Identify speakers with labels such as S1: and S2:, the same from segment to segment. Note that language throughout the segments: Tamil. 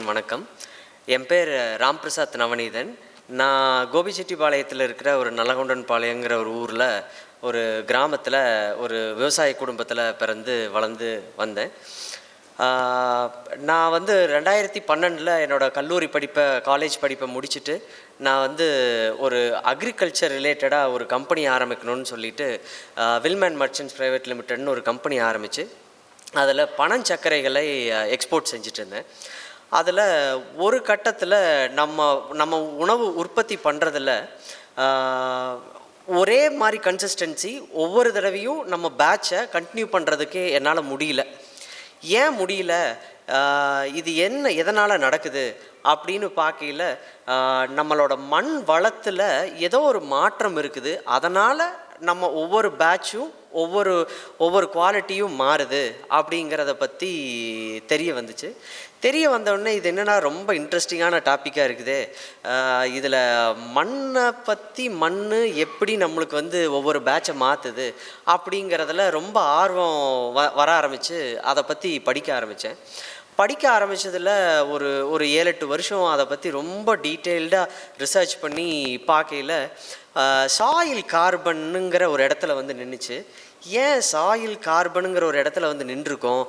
S1: வணக்கம். என் பேர் ராம் பிரசாத் நவநீதன். நான் கோபிச்செட்டிப்பாளையத்தில் இருக்கிற ஒரு நல்லகொண்டன் பாளையங்கிற ஒரு ஊரில் ஒரு கிராமத்தில் ஒரு விவசாய குடும்பத்தில் பிறந்து வளர்ந்து வந்தேன். நான் வந்து ரெண்டாயிரத்தி பன்னெண்டில் என்னோடய கல்லூரி படிப்பை காலேஜ் படிப்பை முடிச்சுட்டு நான் வந்து ஒரு அக்ரிகல்ச்சர் ரிலேட்டடாக ஒரு கம்பெனி ஆரம்பிக்கணும்னு சொல்லிட்டு வில்மேன் மர்ச்சன்ட்ஸ் ப்ரைவேட் லிமிட்டட்னு ஒரு கம்பெனி ஆரம்பித்து அதில் பனஞ்சக்கரைகளை எக்ஸ்போர்ட் செஞ்சுட்டு இருந்தேன். அதில் ஒரு கட்டத்தில் நம்ம நம்ம உணவு உற்பத்தி பண்ணுறதுல ஒரே மாதிரி கன்சிஸ்டன்சி ஒவ்வொரு தடவையும் நம்ம பேட்சை கண்டினியூ பண்ணுறதுக்கே என்னால் முடியல. ஏன் முடியல? இது என்ன எதனால் நடக்குது? அப்படின்னு பார்க்கையில் நம்மளோட மண் வளத்தில் ஏதோ ஒரு மாற்றம் இருக்குது. அதனால் நம்ம ஒவ்வொரு பேட்சும் ஒவ்வொரு ஒவ்வொரு குவாலிட்டியும் மாறுது அப்படிங்கிறத பற்றி தெரிய வந்துச்சு. தெரிய வந்தோடனே இது என்னென்னா ரொம்ப இன்ட்ரெஸ்டிங்கான டாப்பிக்காக இருக்குது. இதில் மண்ணை பற்றி மண் எப்படி நம்மளுக்கு வந்து ஒவ்வொரு பேட்சை மாற்றுது அப்படிங்கிறதுல ரொம்ப ஆர்வம் வ வர ஆரம்பித்து அதை பற்றி படிக்க ஆரம்பித்தேன் படிக்க ஆரம்பித்ததில் ஒரு ஒரு ஏழு எட்டு வருஷம் அதை பற்றி ரொம்ப டீட்டெயில்டாக ரிசர்ச் பண்ணி பார்க்கையில் சாயில் கார்பனுங்கிற ஒரு இடத்துல வந்து நின்றுச்சு ஏன் சாயில் கார்பனுங்கிற ஒரு இடத்துல வந்து நின்றுருக்கோம்?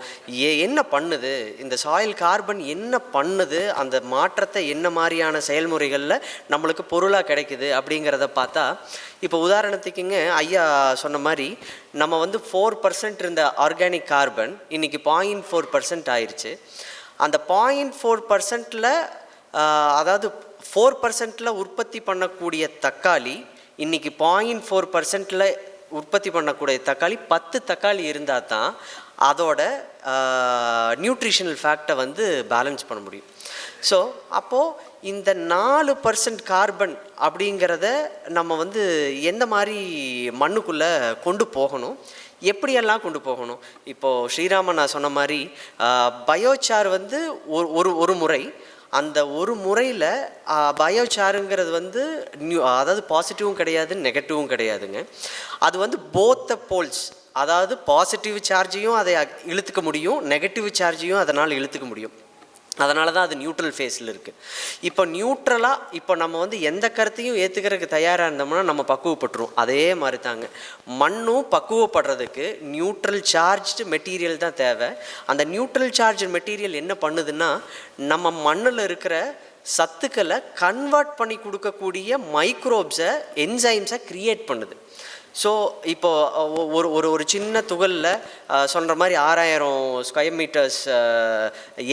S1: ஏ என்ன பண்ணுது? இந்த சாயில் கார்பன் என்ன பண்ணுது? அந்த மாற்றத்தை என்ன மாதிரியான செயல்முறைகளில் நம்மளுக்கு பொருளாக கிடைக்குது அப்படிங்கிறத பார்த்தா இப்போ உதாரணத்துக்குங்க ஐயா சொன்ன மாதிரி நம்ம வந்து ஃபோர் பர்சன்ட் இருந்த ஆர்கானிக் கார்பன் இன்றைக்கி பாயிண்ட் ஃபோர் பர்சன்ட் ஆயிடுச்சு அந்த பாயிண்ட் ஃபோர் பர்சன்ட்டில் அதாவது ஃபோர் பர்சன்ட்டில் உற்பத்தி பண்ணக்கூடிய தக்காளி இன்றைக்கி பாயிண்ட் ஃபோர் பர்சன்ட்டில் உற்பத்தி பண்ணக்கூடிய தக்காளி பத்து தக்காளி இருந்தால் தான் அதோட நியூட்ரிஷனல் ஃபேக்டை வந்து பேலன்ஸ் பண்ண முடியும். ஸோ அப்போது இந்த நாலு பர்சன்ட் கார்பன் அப்படிங்கிறத நம்ம வந்து எந்த மாதிரி மண்ணுக்குள்ளே கொண்டு போகணும்? எப்படியெல்லாம் கொண்டு போகணும்? இப்போது ஸ்ரீராமன் நான் சொன்ன மாதிரி பயோசார் வந்து ஒரு ஒரு முறை அந்த ஒரு முறையில் பயோசாருங்கிறது வந்து நியூ அதாவது பாசிட்டிவும் கிடையாது நெகட்டிவும் கிடையாதுங்க. அது வந்து போத்த போல்ஸ் அதாவது பாசிட்டிவ் சார்ஜையும் அதை இழுத்துக்க முடியும் நெகட்டிவ் சார்ஜையும் அதனால் இழுத்துக்க முடியும். அதனால தான் அது நியூட்ரல் ஃபேஸில் இருக்குது இப்போ நியூட்ரலாக இப்போ நம்ம வந்து எந்த கருத்தையும் ஏற்றுக்கிறதுக்கு தயாராக இருந்தோம்னா நம்ம பக்குவப்பட்டுரும் அதே மாதிரி தாங்க மண்ணும் பக்குவப்படுறதுக்கு நியூட்ரல் சார்ஜ்டு மெட்டீரியல் தான் தேவை. அந்த நியூட்ரல் சார்ஜ் மெட்டீரியல் என்ன பண்ணுதுன்னா நம்ம மண்ணில் இருக்கிற சத்துக்களை கன்வெர்ட் பண்ணி கொடுக்கக்கூடிய மைக்ரோப்ஸை என்சைம்ஸை க்ரியேட் பண்ணுது. ஸோ இப்போ ஒரு ஒரு ஒரு சின்ன துகளில் சொல்கிற மாதிரி ஆறாயிரம் ஸ்கொயர் மீட்டர்ஸ்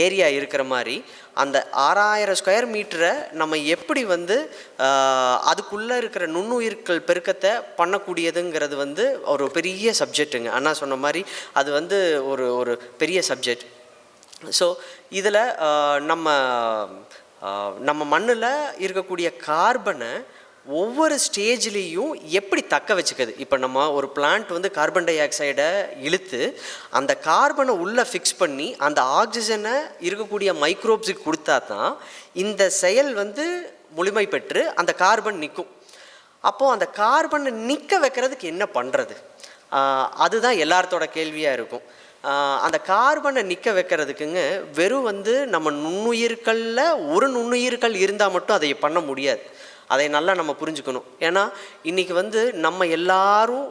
S1: ஏரியா இருக்கிற மாதிரி அந்த ஆறாயிரம் ஸ்கொயர் மீட்டரை நம்ம எப்படி வந்து அதுக்குள்ளே இருக்கிற நுண்ணுயிர்கள் பெருக்கத்தை பண்ணக்கூடியதுங்கிறது வந்து ஒரு பெரிய சப்ஜெக்ட்டுங்க அண்ணா சொன்ன மாதிரி அது வந்து ஒரு ஒரு பெரிய சப்ஜெக்ட் ஸோ இதில் நம்ம நம்ம மண்ணில் இருக்கக்கூடிய கார்பனை ஒவ்வொரு ஸ்டேஜ்லேயும் எப்படி தக்க வச்சுக்குது இப்போ நம்ம ஒரு பிளான்ட் வந்து கார்பன் டை ஆக்சைடை இழுத்து அந்த கார்பனை உள்ளே ஃபிக்ஸ் பண்ணி அந்த ஆக்சிஜனை இருக்கக்கூடிய மைக்ரோப்ஸுக்கு கொடுத்தா தான் இந்த செயல் வந்து முழுமை பெற்று அந்த கார்பன் நிற்கும் அப்போது அந்த கார்பனை நிற்க வைக்கிறதுக்கு என்ன பண்ணுறது அதுதான் எல்லார்த்தோட கேள்வியாக இருக்கும். அந்த கார்பனை நிற்க வைக்கிறதுக்குங்க வெறும் வந்து நம்ம நுண்ணுயிர்களில் ஒரு நுண்ணுயிர்கள் இருந்தால் மட்டும் அதை பண்ண முடியாது. அதை நல்லா நம்ம புரிஞ்சுக்கணும். ஏன்னா இன்றைக்கி வந்து நம்ம எல்லாரும்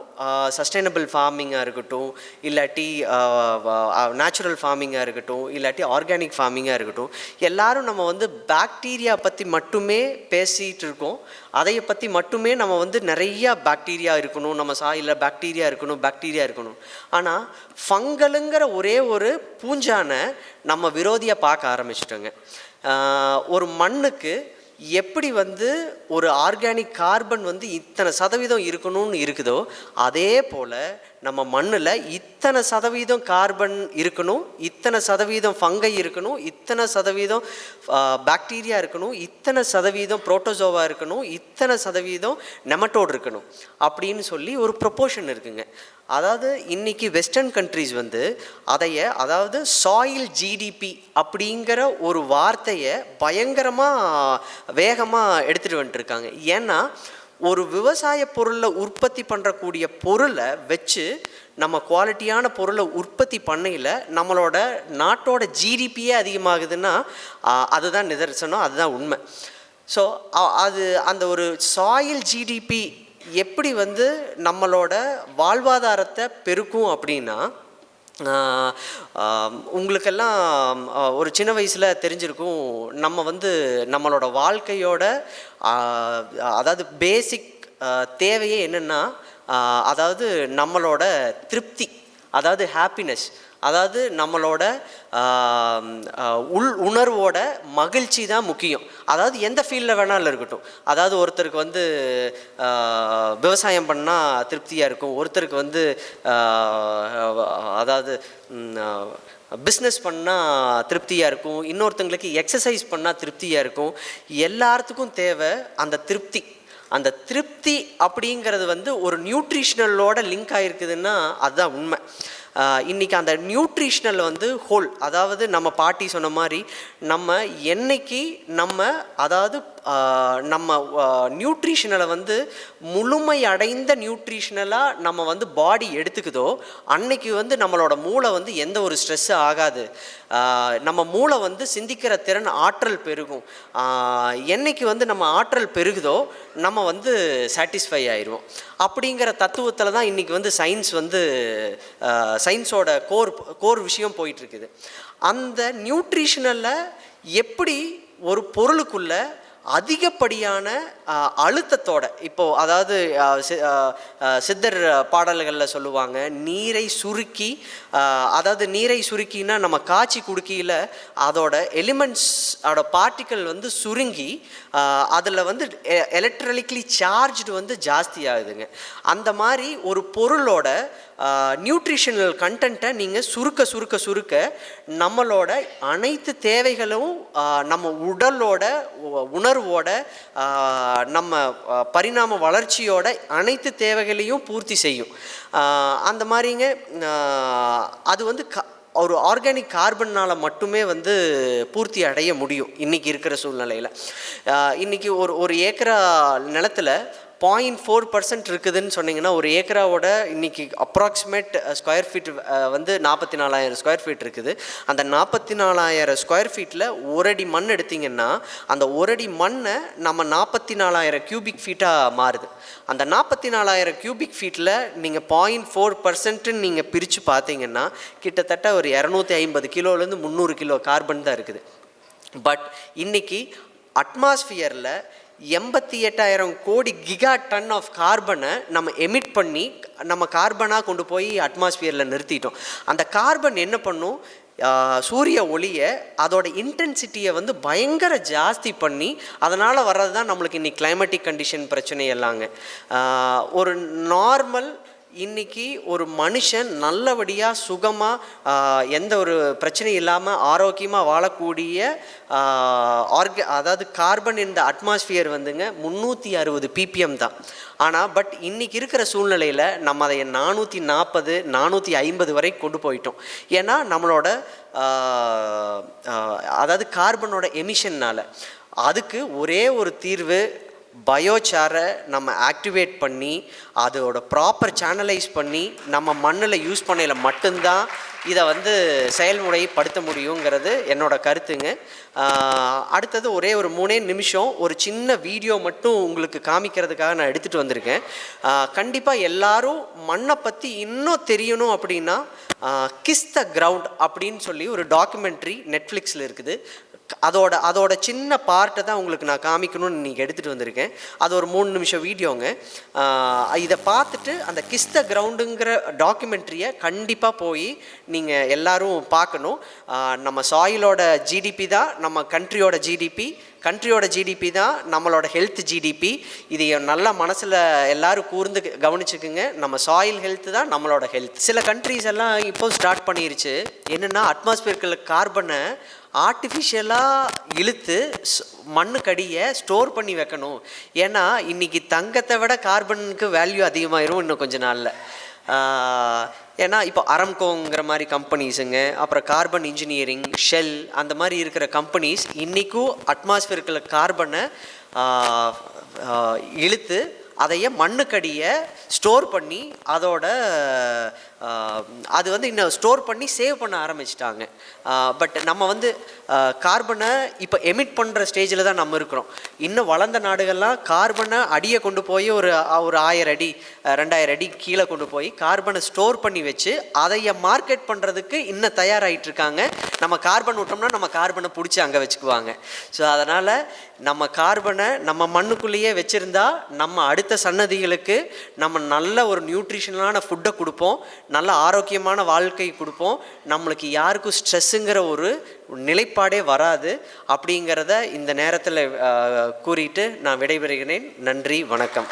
S1: சஸ்டைனபிள் ஃபார்மிங்காக இருக்கட்டும் இல்லாட்டி நேச்சுரல் ஃபார்மிங்காக இருக்கட்டும் இல்லாட்டி ஆர்கானிக் ஃபார்மிங்காக இருக்கட்டும் எல்லாரும் நம்ம வந்து பாக்டீரியா பற்றி மட்டுமே பேசிகிட்டு இருக்கோம். அதை பற்றி மட்டுமே நம்ம வந்து நிறையா பாக்டீரியா இருக்கணும் நம்ம சாயில் பாக்டீரியா இருக்கணும் பாக்டீரியா இருக்கணும். ஆனால் ஃபங்கலுங்கிற ஒரே ஒரு பூஞ்சானை நம்ம விரோதியாக பார்க்க ஆரம்பிச்சிட்டோங்க. ஒரு மண்ணுக்கு எப்படி வந்து ஒரு ஆர்கானிக் கார்பன் வந்து இத்தனை சதவீதம் இருக்கணும்னு இருக்குதோ அதே போல் நம்ம மண்ணில் இத்தனை சதவீதம் கார்பன் இருக்கணும் இத்தனை சதவீதம் ஃபங்கை இருக்கணும் இத்தனை சதவீதம் பாக்டீரியா இருக்கணும் இத்தனை சதவீதம் புரோட்டோசோவா இருக்கணும் இத்தனை சதவீதம் நெமட்டோடு இருக்கணும் அப்படின்னு சொல்லி ஒரு ப்ரொப்போர்ஷன் இருக்குங்க. அதாவது இன்றைக்கி வெஸ்டர்ன் கண்ட்ரீஸ் வந்து அதைய அதாவது சாயில் ஜிடிபி அப்படிங்கிற ஒரு வார்த்தையை பயங்கரமாக வேகமாக எடுத்துகிட்டு வந்துட்டுருக்காங்க ஏன்னா ஒரு விவசாய பொருளை உற்பத்தி பண்ணுறக்கூடிய பொருளை வச்சு நம்ம குவாலிட்டியான பொருளை உற்பத்தி பண்ணையில் நம்மளோட நாட்டோட ஜிடிபியே அதிகமாகுதுன்னா அதுதான் நிதர்சனம் அதுதான் உண்மை. ஸோ அது அந்த ஒரு சாயில் ஜிடிபி எப்படி வந்து நம்மளோட வாழ்வாதாரத்தை பெருக்கும் அப்படின்னா உங்களுக்கெல்லாம் ஒரு சின்ன வயசில் தெரிஞ்சிருக்கும் நம்ம வந்து நம்மளோட வாழ்க்கையோட அதாவது பேசிக் தேவையே என்னென்னா அதாவது நம்மளோட திருப்தி. அதாவது ஹாப்பினஸ் அதாவது நம்மளோட உள் உணர்வோட மகிழ்ச்சி தான் முக்கியம். அதாவது எந்த ஃபீல்டில் வேணாலும் இருக்கட்டும். அதாவது ஒருத்தருக்கு வந்து விவசாயம் பண்ணால் திருப்தியாக இருக்கும். ஒருத்தருக்கு வந்து அதாவது பிஸ்னஸ் பண்ணால் திருப்தியாக இருக்கும். இன்னொருத்தங்களுக்கு எக்ஸசைஸ் பண்ணால் திருப்தியாக இருக்கும். எல்லாத்துக்கும் தேவை அந்த திருப்தி. அந்த திருப்தி அப்படிங்கிறது வந்து ஒரு நியூட்ரிஷனலோட லிங்க் ஆகிருக்குதுன்னா அதுதான் உண்மை. இன்றைக்கி அந்த நியூட்ரிஷனல் வந்து ஹோல் அதாவது நம்ம பாட்டி சொன்ன மாதிரி நம்ம என்னைக்கு நம்ம அதாவது நம்ம நியூட்ரிஷனலை வந்து முழுமை அடைந்த நியூட்ரிஷனலாக நம்ம வந்து பாடி எடுத்துக்குதோ அன்னைக்கு வந்து நம்மளோட மூளை வந்து எந்த ஒரு ஸ்ட்ரெஸ்ஸும் ஆகாது. நம்ம மூளை வந்து சிந்திக்கிற திறன் ஆற்றல் பெருகும். என்னைக்கு வந்து நம்ம ஆற்றல் பெருகுதோ நம்ம வந்து சாட்டிஸ்ஃபை ஆயிடுவோம். அப்படிங்கிற தத்துவத்தில் தான் இன்றைக்கி வந்து சயின்ஸ் வந்து சயின்ஸோட கோர் கோர் விஷயம் போயிட்டுருக்குது. அந்த நியூட்ரிஷனலில் எப்படி ஒரு பொருளுக்குள்ள அதிகப்படியான அழுத்தத்தோட இப்போது அதாவது சித்தர் பாடல்களில் சொல்லுவாங்க நீரை சுருக்கி அதாவது நீரை சுருக்கினா நம்ம காய்ச்சி குடுக்கியில் அதோட எலிமெண்ட்ஸ் அதோட பார்ட்டிக்கல் வந்து சுருங்கி அதில் வந்து எலக்ட்ரிக்கலி சார்ஜ்டு வந்து ஜாஸ்தி ஆகுதுங்க. அந்த மாதிரி ஒரு பொருளோட நியூட்ரிஷனல் கண்டென்ட்டை நீங்கள் சுருக்க சுருக்க சுருக்க நம்மளோட அனைத்து தேவைகளும் நம்ம உடலோட உணர்வோட நம்ம பரிணாம வளர்ச்சியோட அனைத்து தேவைகளையும் பூர்த்தி செய்யும். அந்த மாதிரிங்க அது வந்து க ஒரு ஆர்கானிக் கார்பன்னால் மட்டுமே வந்து பூர்த்தி அடைய முடியும் இன்றைக்கி இருக்கிற சூழ்நிலையில். இன்றைக்கி ஒரு ஒரு ஏக்கரா நிலத்தில் பாயிண்ட் ஃபோர் பர்சன்ட் இருக்குதுன்னு சொன்னீங்கன்னா ஒரு ஏக்கராவோட இன்னைக்கு அப்ராக்சிமேட் ஸ்கொயர் ஃபீட் வந்து நாற்பத்தி நாலாயிரம் ஸ்கொயர் ஃபீட் இருக்குது. அந்த நாற்பத்தி நாலாயிரம் ஸ்கொயர் ஃபீட்டில் ஒரு அடி மண் எடுத்தீங்கன்னா அந்த ஒரு அடி மண்ணை நம்ம நாற்பத்தி நாலாயிரம் கியூபிக் ஃபீட்டாக மாறுது. அந்த நாற்பத்தி நாலாயிரம் கியூபிக் ஃபீட்டில் நீங்கள் பாயிண்ட் ஃபோர் பர்சன்ட்டுன்னு நீங்கள் பிரித்து பார்த்தீங்கன்னா கிட்டத்தட்ட ஒரு இரநூத்தி ஐம்பது கிலோலேருந்து முந்நூறு கிலோ கார்பன் தான் இருக்குது. பட் இன்றைக்கி அட்மாஸ்பியரில் எண்பத்தி எட்டாயிரம் கோடி கிகா டன் ஆஃப் கார்பனை நம்ம எமிட் பண்ணி நம்ம கார்பனாக கொண்டு போய் அட்மாஸ்பியரில் நிறுத்திட்டோம். அந்த கார்பன் என்ன பண்ணும்? சூரிய ஒளியை அதோட இன்டென்சிட்டியை வந்து பயங்கர ஜாஸ்தி பண்ணி அதனால் வர்றது தான் நம்மளுக்கு இன்னைக்கு கிளைமேட்டிக் கண்டிஷன் பிரச்சனை எல்லாங்க ஒரு நார்மல் இன்னைக்கு ஒரு மனுஷன் நல்லபடியாக சுகமாக எந்த ஒரு பிரச்சனையும் இல்லாமல் ஆரோக்கியமாக வாழக்கூடிய ஆர்க அதாவது கார்பன் இந்த அட்மாஸ்பியர் வந்துங்க முந்நூற்றி அறுபது பிபிஎம் தான். ஆனால் பட் இன்றைக்கி இருக்கிற சூழ்நிலையில் நம்ம அதை நானூற்றி நாற்பது நானூற்றி ஐம்பது வரை கொண்டு போயிட்டோம். ஏன்னா நம்மளோட அதாவது கார்பனோட எமிஷன்னால். அதுக்கு ஒரே ஒரு தீர்வு பயோசாரை நம்ம ஆக்டிவேட் பண்ணி அதோட ப்ராப்பர் சேனலைஸ் பண்ணி நம்ம மண்ணில் யூஸ் பண்ணையில் மட்டும்தான் இதை வந்து செயல்முறைப்படுத்த முடியுங்கிறது என்னோட கருத்துங்க. அடுத்தது ஒரே ஒரு மூணே நிமிஷம் ஒரு சின்ன வீடியோ மட்டும் உங்களுக்கு காமிக்கிறதுக்காக நான் எடுத்துகிட்டு வந்திருக்கேன். கண்டிப்பாக எல்லாரும் மண்ணை பற்றி இன்னும் தெரியணும் அப்படின்னா கிஸ் த கிரவுண்ட் அப்படின்னு சொல்லி ஒரு டாக்குமெண்ட்ரி நெட்ஃப்ளிக்ஸில் இருக்குது. அதோட அதோட சின்ன பார்ட்டை தான் உங்களுக்கு நான் காமிக்கணும்னு இன்றைக்கி எடுத்துகிட்டு வந்திருக்கேன். அது ஒரு மூணு நிமிஷம் வீடியோங்க. இதை பார்த்துட்டு அந்த கிஸ்த கிரவுண்டுங்கிற டாக்குமெண்ட்ரியை கண்டிப்பாக போய் நீங்கள் எல்லோரும் பார்க்கணும். நம்ம சாயிலோட ஜிடிபி தான் நம்ம கண்ட்ரியோட ஜிடிபி கண்ட்ரியோட ஜிடிபி தான் நம்மளோட ஹெல்த் ஜிடிபி இதை நல்லா மனசில் எல்லோரும் கூர்ந்து கவனிச்சுக்குங்க. நம்ம சாயில் ஹெல்த் தான் நம்மளோட ஹெல்த் சில கண்ட்ரிஸ் எல்லாம் இப்போ ஸ்டார்ட் பண்ணிருச்சு. என்னென்னா அட்மாஸ்பியர்க்கில் கார்பனை ஆர்டிஃபிஷியலாக இழுத்து ஸ்- மண்ணுக்கடியை ஸ்டோர் பண்ணி வைக்கணும். ஏன்னா இன்னைக்கு தங்கத்தை விட கார்பனுக்கு வேல்யூ அதிகமாயிரும் இன்னும் கொஞ்ச நாளில். ஏன்னா இப்போ அரம்கோங்கிற மாதிரி கம்பெனிஸுங்க அப்புறம் கார்பன் இன்ஜினியரிங் ஷெல் அந்த மாதிரி இருக்கிற கம்பெனிஸ் இன்றைக்கும் அட்மாஸ்பியருக்குள்ள கார்பனை இழுத்து அதையே மண்ணுக்கடியை ஸ்டோர் பண்ணி அதோட அது வந்து இன்னும் ஸ்டோர் பண்ணி சேவ் பண்ண ஆரம்பிச்சிட்டாங்க. பட் நம்ம வந்து கார்பனை இப்போ எமிட் பண்ணுற ஸ்டேஜில் தான் நம்ம இருக்கிறோம். இன்னும் வளர்ந்த நாடுகள்லாம் கார்பனை அடியை கொண்டு போய் ஒரு ஒரு ஆயிரம் அடி ரெண்டாயிரம் அடி கீழே கொண்டு போய் கார்பனை ஸ்டோர் பண்ணி வச்சு அதைய மார்க்கெட் பண்ணுறதுக்கு இன்னும் தயாராகிட்டு இருக்காங்க. நம்ம கார்பன் விட்டோம்னா நம்ம கார்பனை பிடிச்சி அங்கே வச்சுக்குவாங்க. ஸோ அதனால் நம்ம கார்பனை நம்ம மண்ணுக்குள்ளேயே வச்சுருந்தா நம்ம அடுத்த சன்னதிகளுக்கு நம்ம நல்ல ஒரு நியூட்ரிஷனலான ஃபுட்டை கொடுப்போம். நல்ல ஆரோக்கியமான வாழ்க்கை கொடுப்போம். நம்மளுக்கு யாருக்கும் ஸ்ட்ரெஸ்ஸுங்கிற ஒரு நிலைப்பாடே வராது. அப்படிங்கிறத இந்த நேரத்தில் கூறிட்டு நான் விடைபெறுகிறேன். நன்றி வணக்கம்.